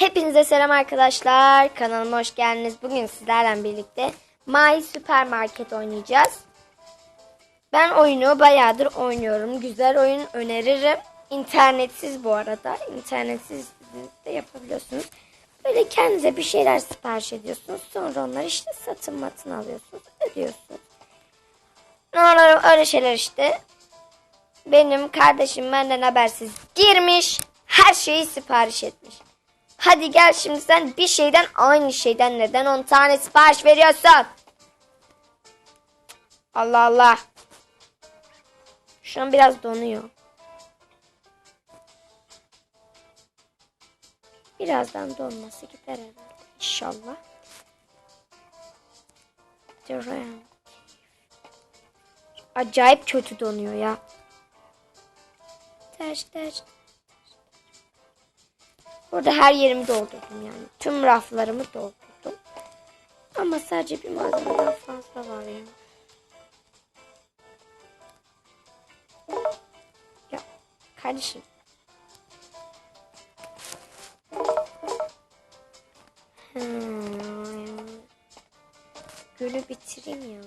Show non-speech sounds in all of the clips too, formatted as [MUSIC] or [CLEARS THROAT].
Hepinize selam arkadaşlar. Kanalıma hoş geldiniz. Bugün sizlerle birlikte My Supermarket oynayacağız. Ben oyunu bayağıdır oynuyorum. Güzel oyun öneririm. İnternetsiz bu arada. İnternetsiz de yapabiliyorsunuz. Böyle kendinize bir şeyler sipariş ediyorsunuz. Sonra onları işte satın matın alıyorsunuz. Ödüyorsunuz. Öyle şeyler işte. Benim kardeşim benden habersiz girmiş. Her şeyi sipariş etmiş. Hadi gel şimdi sen bir şeyden aynı şeyden neden 10 tane sipariş veriyorsun? Allah Allah. Şu an biraz donuyor. Birazdan donması gider herhalde. İnşallah. Acayip kötü donuyor ya. Taş taş. Burada her yerimi doldurdum yani. Tüm raflarımı doldurdum. Ama sadece bir malzemeden fazla var ya. Ya kardeşim. Hmm. Gülü bitireyim ya.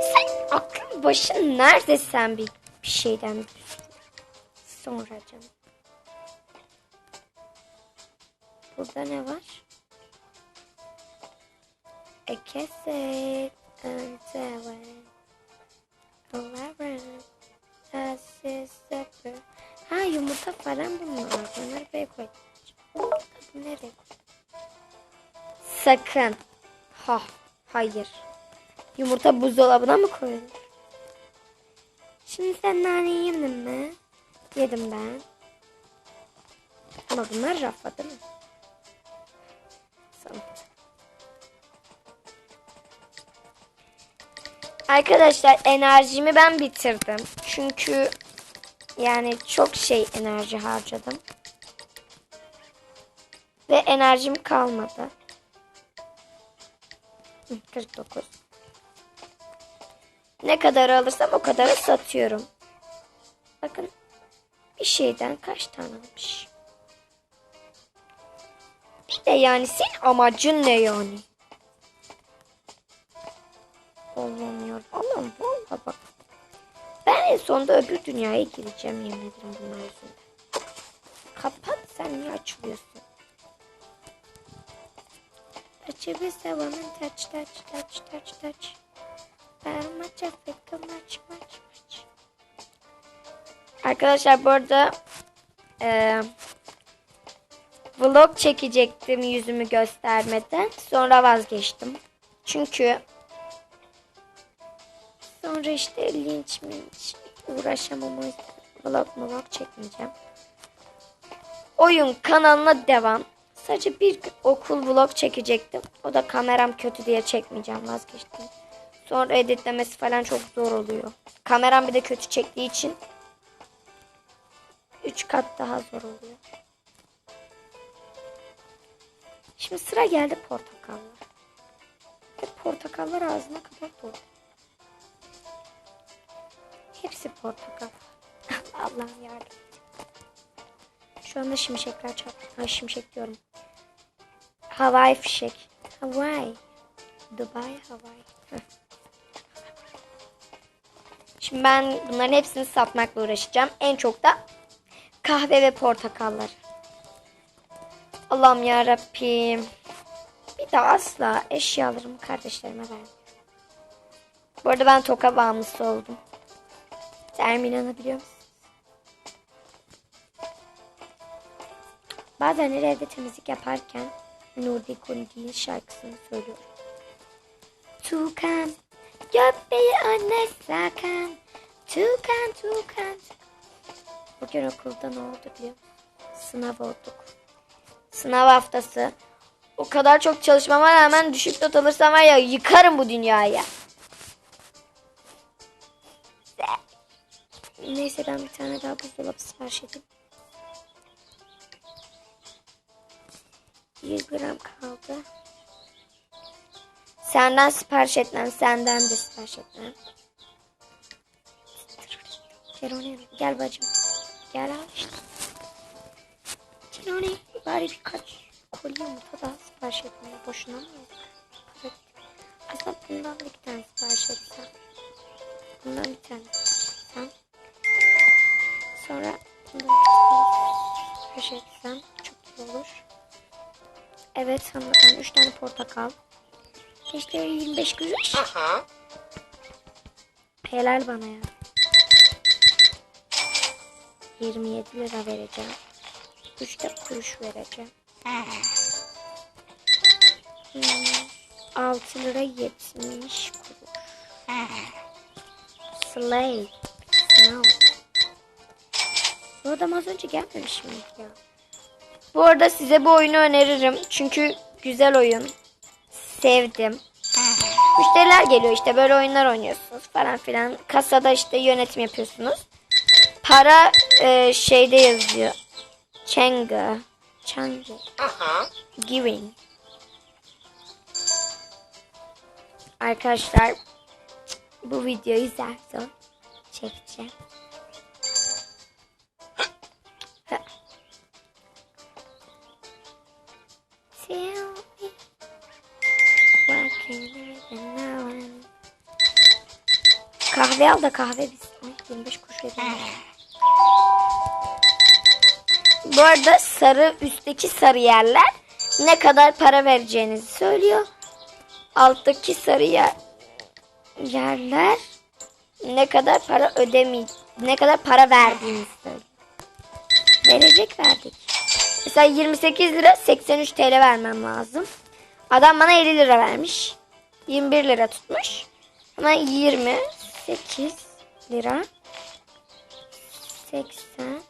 Sen aklın başın nerede sen bir, bir şeyden sonra canım. Burada ne var? A cassette and seven. Eleven. Sister. Ha yumurta falan bunlar. Bunları buraya koy. Nereye? Sakın. Ha, hayır. Yumurta buzdolabına mı koyulur? Şimdi sen nane yedin mi? Yedim ben. Ama bunlar rafla değil mi? Arkadaşlar enerjimi ben bitirdim. Çünkü yani çok şey enerji harcadım. Ve enerjim kalmadı. Hı, 49. Ne kadar alırsam o kadar satıyorum. Bakın bir şeyden kaç tane almış. Bir de yani senin amacın ne yani? Olmuyor. Allah'ım valla bak. Ben en sonunda öbür dünyaya gireceğim yemin ederim bunlar yüzünden. Kapat sen niye açılıyorsun? Açı bir woman touch touch touch touch touch. Ben maç afekka maç maç maç. Arkadaşlar bu arada eee vlog çekecektim yüzümü göstermeden. Sonra vazgeçtim. Çünkü sonra işte linç minç uğraşamam o yüzden vlog vlog çekmeyeceğim. Oyun kanalına devam. Sadece bir okul vlog çekecektim. O da kameram kötü diye çekmeyeceğim vazgeçtim. Sonra editlemesi falan çok zor oluyor. Kameram bir de kötü çektiği için 3 kat daha zor oluyor. Şimdi sıra geldi portakallar. Ve portakallar ağzına kadar dolu. Hepsi portakal. [LAUGHS] Allah'ım yardım. Şu anda şimşekler çarptı. Ha şimşek diyorum. Havai fişek. Hawaii. Dubai, Hawaii. Şimdi ben bunların hepsini satmakla uğraşacağım. En çok da kahve ve portakallar. Allah'ım ya Rabbim. Bir daha asla eşyalarımı kardeşlerime vermiyorum. Bu arada ben toka bağımlısı oldum. Sen inanabiliyor musun? Bazenleri evde temizlik yaparken Nurdi Kundi'nin şarkısını söylüyorum. Tukan, göbeği anne sakan. Tukan, tukan. Bugün okulda ne oldu biliyor musun? Sınav olduk. Sınav haftası. O kadar çok çalışmama rağmen düşük not alırsam var ya yıkarım bu dünyayı. Neyse ben bir tane daha buzdolabı sipariş edeyim. 100 gram kaldı. Senden sipariş etmem. Senden de sipariş etmem. Oraya. Gel bacım. Gel al işte. Yani bari birkaç kolye yumurta daha sipariş etmeye boşuna mı? Evet. Aslında bundan da bir tane sipariş etsem. Bundan bir tane etsem. Sonra tane sipariş etsem çok iyi olur. Evet hanımefendi 3 tane portakal. İşte 25 kuruş. Helal bana ya. 27 lira vereceğim. 3 de kuruş vereceğim. Hmm, 6 lira 70 kuruş. Slay. Snow. Bu adam az önce gelmemiş miydi ya? Bu arada size bu oyunu öneririm. Çünkü güzel oyun. Sevdim. Müşteriler geliyor işte böyle oyunlar oynuyorsunuz falan filan. Kasada işte yönetim yapıyorsunuz. Para e, şeyde yazıyor. Chenga. Change. Giving. Arkadaşlar bu videoyu zaten çekeceğim. Kahve al da kahve biz. Ay, 25 kuruş veriyorum. Bu arada sarı üstteki sarı yerler ne kadar para vereceğinizi söylüyor. Alttaki sarı yer, yerler ne kadar para ödemi ne kadar para verdiğinizi söylüyor. Verecek verdik. Mesela 28 lira 83 TL vermem lazım. Adam bana 50 lira vermiş. 21 lira tutmuş. Ama 28 lira 80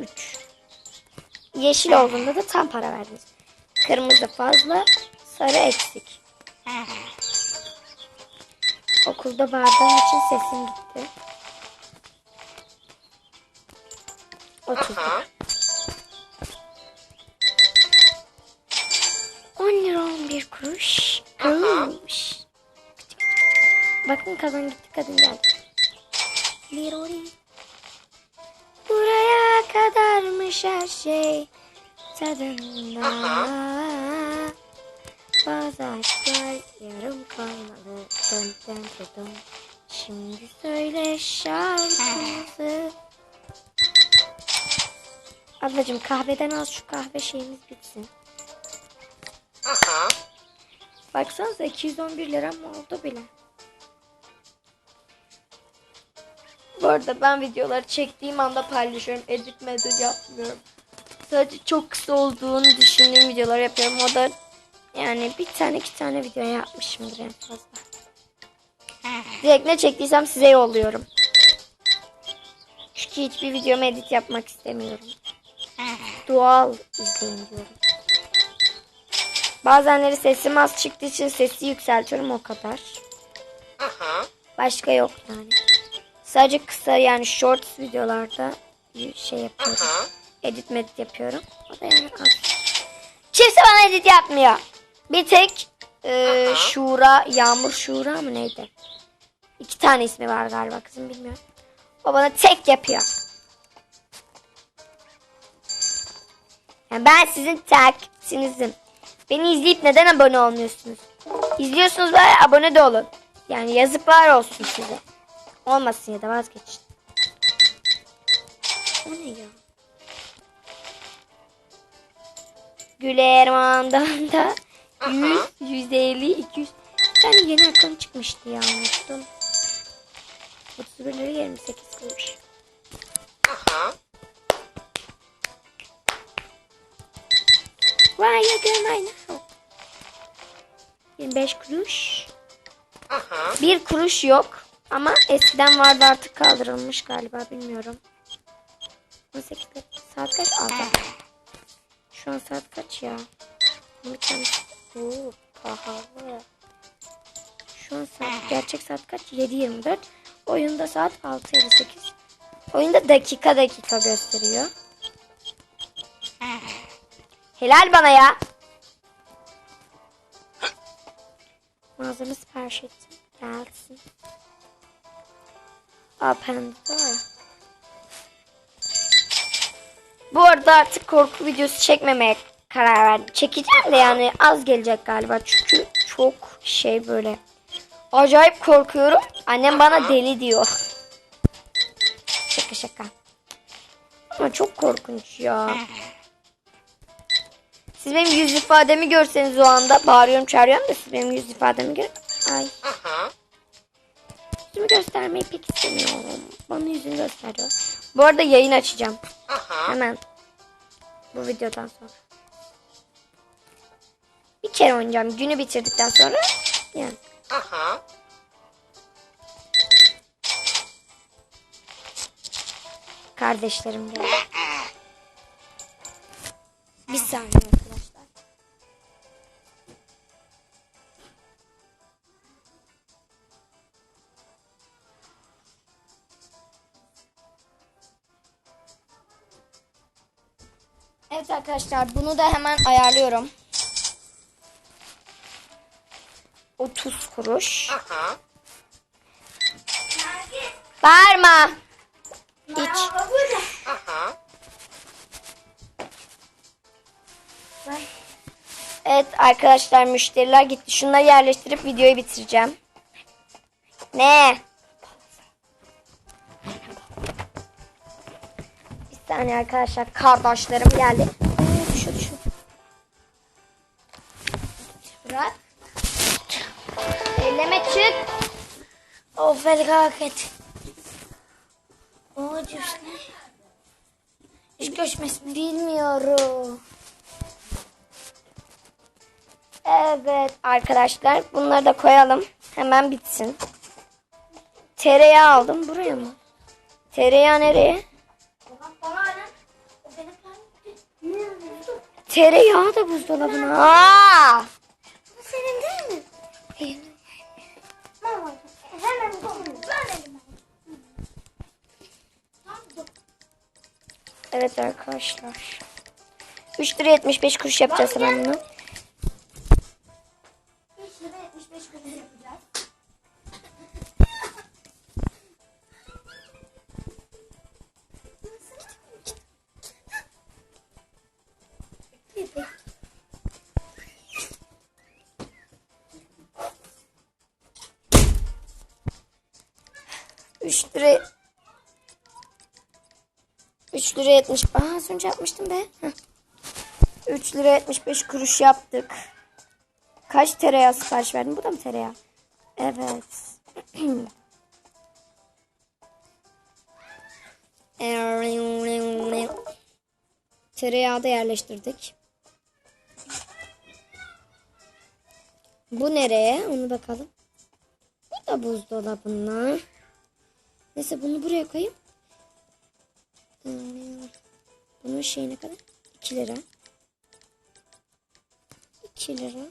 3. Yeşil olduğunda da tam para verdiniz. Kırmızı fazla, sarı eksik. [LAUGHS] Okulda bağırdığım için sesim gitti. 30 lira. 10 lira 11 kuruş. Kuruş. Bakın kadın gitti kadın geldi. Lirori. Buraya kadarmış her şey tadında. Bazı aşklar yarım kalmalı. Dön dön dön. Şimdi söyle şarkımızı. Ablacığım kahveden az şu kahve şeyimiz bitsin. Baksanıza 211 lira mı oldu bile. Bu arada ben videoları çektiğim anda paylaşıyorum. Edit medit yapmıyorum. Sadece çok kısa olduğunu düşündüğüm videolar yapıyorum. O da yani bir tane iki tane video yapmışımdır en fazla. Direkt ne çektiysem size yolluyorum. Çünkü hiçbir videomu edit yapmak istemiyorum. Doğal izleyin diyorum. Bazenleri sesim az çıktığı için sesi yükseltiyorum o kadar. Başka yok yani. Sadece kısa yani shorts videolarda şey yapıyorum. Edit medit yapıyorum. O da yani az. Kimse bana edit yapmıyor. Bir tek e, Şura, Yağmur Şura mı neydi? İki tane ismi var galiba kızım bilmiyorum. O bana tek yapıyor. Yani ben sizin takipçinizim. Beni izleyip neden abone olmuyorsunuz? İzliyorsunuz bari abone de olun. Yani yazıklar olsun size. Olmasın ya da vazgeçin. O ne ya? Gülerman'dan da 100, 150, 200. Bir tane yeni akım çıkmıştı ya unuttum. 31 lira 28 kuruş. You doing right now? 25 kuruş. Bir kuruş yok. Ama eskiden vardı artık kaldırılmış galiba bilmiyorum. 18 kaç? Saat kaç? Aldı. Şu an saat kaç ya? Bir tane... Oo, pahalı. Şu an saat, gerçek saat kaç? 7.24. Oyunda saat 6.58. Oyunda dakika dakika gösteriyor. Helal bana ya. Malzeme sipariş ettim. Gelsin. Aa Pandora. Bu arada artık korku videosu çekmemeye karar verdim. Çekeceğim de yani az gelecek galiba. Çünkü çok şey böyle. Acayip korkuyorum. Annem bana deli diyor. Şaka şaka. Ama çok korkunç ya. Siz benim yüz ifademi görseniz o anda bağırıyorum çağırıyorum da siz benim yüz ifademi gör. Ay. Yüzümü göstermeyi pek istemiyorum. Bana yüzünü gösteriyor. Bu arada yayın açacağım. Hemen. Bu videodan sonra. Bir kere oynayacağım. Günü bitirdikten sonra. Yani. Kardeşlerim geldi. [LAUGHS] Bir saniye arkadaşlar. Arkadaşlar bunu da hemen ayarlıyorum. 30 kuruş. Bağırma. Hiç. Evet arkadaşlar müşteriler gitti. Şunları yerleştirip videoyu bitireceğim. Ne? Bir saniye arkadaşlar kardeşlerim geldi. Bırak. Elleme çık. Of felaket. O cüs ne? Hiç göçmesin. Bilmiyorum. Evet arkadaşlar bunları da koyalım. Hemen bitsin. Tereyağı aldım. Buraya mı? Tereyağı nereye? Tereyağı da buzdolabına. Aa! Evet arkadaşlar. 3 lira 75 kuruş yapacağız hemen bunu. 3 lira 3 lira 70 Aha, az önce yapmıştım be. 3 lira 75 kuruş yaptık. Kaç tereyağı sipariş verdim? Bu da mı tereyağı? Evet. [CLEARS THROAT] tereyağı da yerleştirdik. Bu nereye? Onu bakalım. Bu da buzdolabına. Neyse bunu buraya koyayım. Bunun şeyi ne kadar? 2 lira. 2 lira.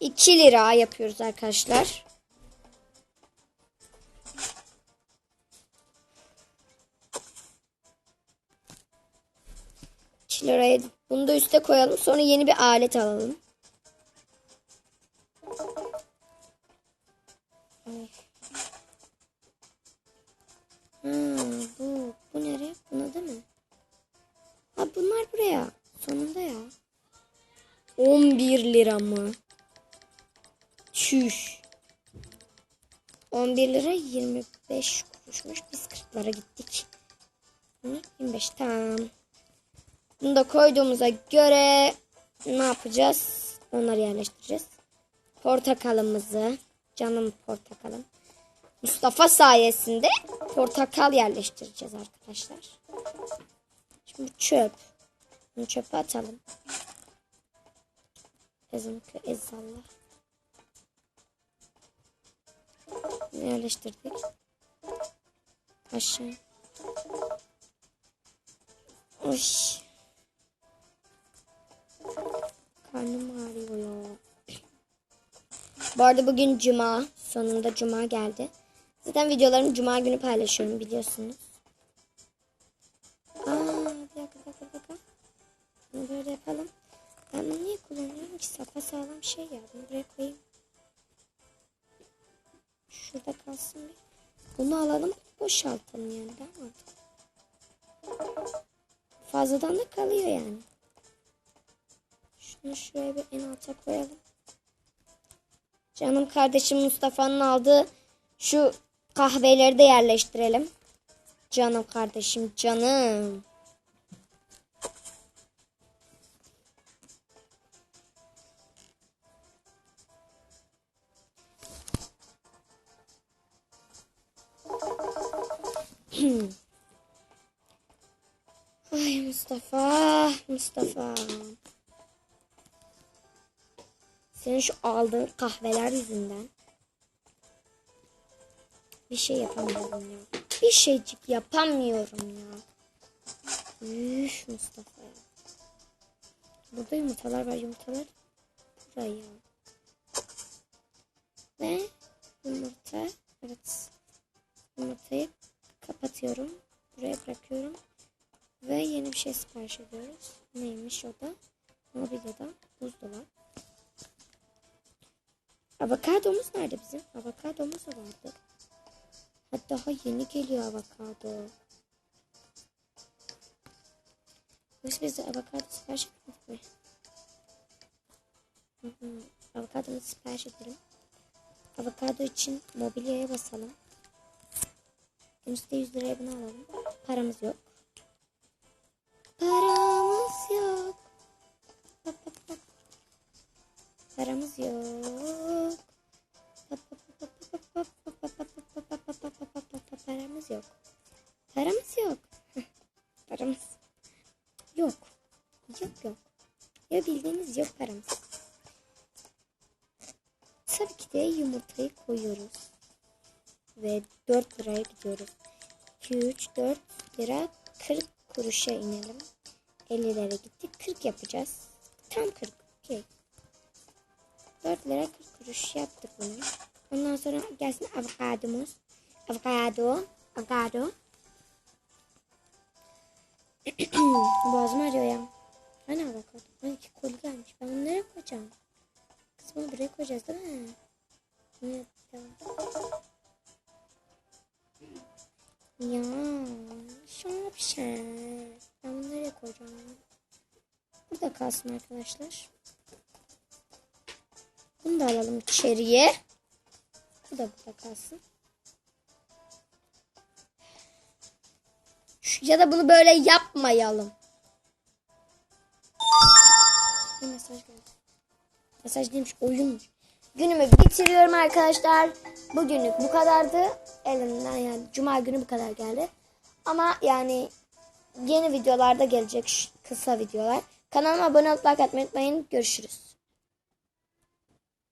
2 lira yapıyoruz arkadaşlar. Liraya bunu da üste koyalım. Sonra yeni bir alet alalım. Ha, bu. Bu nereye? Buna değil mi? Ha bunlar buraya. Sonunda ya. 11 lira mı? Çüş. 11 lira 25 kuruşmuş. Biz 40'lara gittik. Hı, 25 tamam. Bunu da koyduğumuza göre ne yapacağız? Onları yerleştireceğiz. Portakalımızı. Canım portakalım. Mustafa sayesinde portakal yerleştireceğiz arkadaşlar. Şimdi çöp. Bunu çöpe atalım. Ezimki ezallah. Bunu yerleştirdik. Aşağı. Oy. Karnım ağrıyor. Bu arada bugün cuma. Sonunda cuma geldi. Zaten videolarımı cuma günü paylaşıyorum biliyorsunuz. Aa, bir dakika, bir dakika, bir dakika. Bunu böyle yapalım. Ben bunu niye kullanıyorum ki? Sapa sağlam şey ya. Bunu buraya koyayım. Şurada kalsın bir. Bunu alalım. Boşaltalım yani. Daha mantıklı. fazladan da kalıyor yani. Şunu şuraya bir en alta koyalım. Canım kardeşim Mustafa'nın aldığı şu kahveleri de yerleştirelim. Canım kardeşim canım. [CLEARS THROAT] Ay Mustafa, Mustafa. Senin şu aldığın kahveler yüzünden bir şey yapamıyorum ya. Bir şeycik yapamıyorum ya. Üf Mustafa ya. Burada yumurtalar var. Yumurtalar buraya. Ve yumurta. Evet. Yumurtayı kapatıyorum. Buraya bırakıyorum. Ve yeni bir şey sipariş ediyoruz. Neymiş o da? Mobilyada buzdolabı. Avokadomuz nerede bizim? Avokadomuz vardı daha yeni geliyor avokado. Yoksa biz de avokado sipariş etmedik mi? Hı -hı. Avokadomu sipariş edelim. Avokado için mobilyaya basalım. Üstte 100 liraya bunu alalım. Paramız yok. Paramız yok. Bak bak bak. Paramız yok. Bak bak bak bak bak bak bak bak. Paramız yok. Paramız yok. [LAUGHS] Paramız yok. Yok yok. Ya bildiğiniz yok paramız. Tabii ki de yumurtayı koyuyoruz. Ve 4 liraya gidiyoruz. 2, 3, 4 lira 40 kuruşa inelim. 50 lira gittik. 40 yapacağız. Tam 40. Okey. 4 lira 40 kuruş yaptık bunu. Ondan sonra gelsin avokadomuz. Avokado. Avokado. [CLEARS THROAT] Boğazım ağrıyor ya. Hani avokado? Hani iki koli gelmiş. Ben bunu nereye koyacağım? Bunu buraya koyacağız değil mi? Evet. Ya şapşal. Ben bunu nereye koyacağım? Burada kalsın arkadaşlar. Bunu da alalım içeriye. Bu da burada kalsın. Ya da bunu böyle yapmayalım. Bir mesaj geldi. Mesaj değilmiş oyunmuş. Günümü bitiriyorum arkadaşlar. Bugünlük bu kadardı. Elimden yani cuma günü bu kadar geldi. Ama yani yeni videolarda gelecek kısa videolar. Kanalıma abone olup like atmayı unutmayın. Görüşürüz.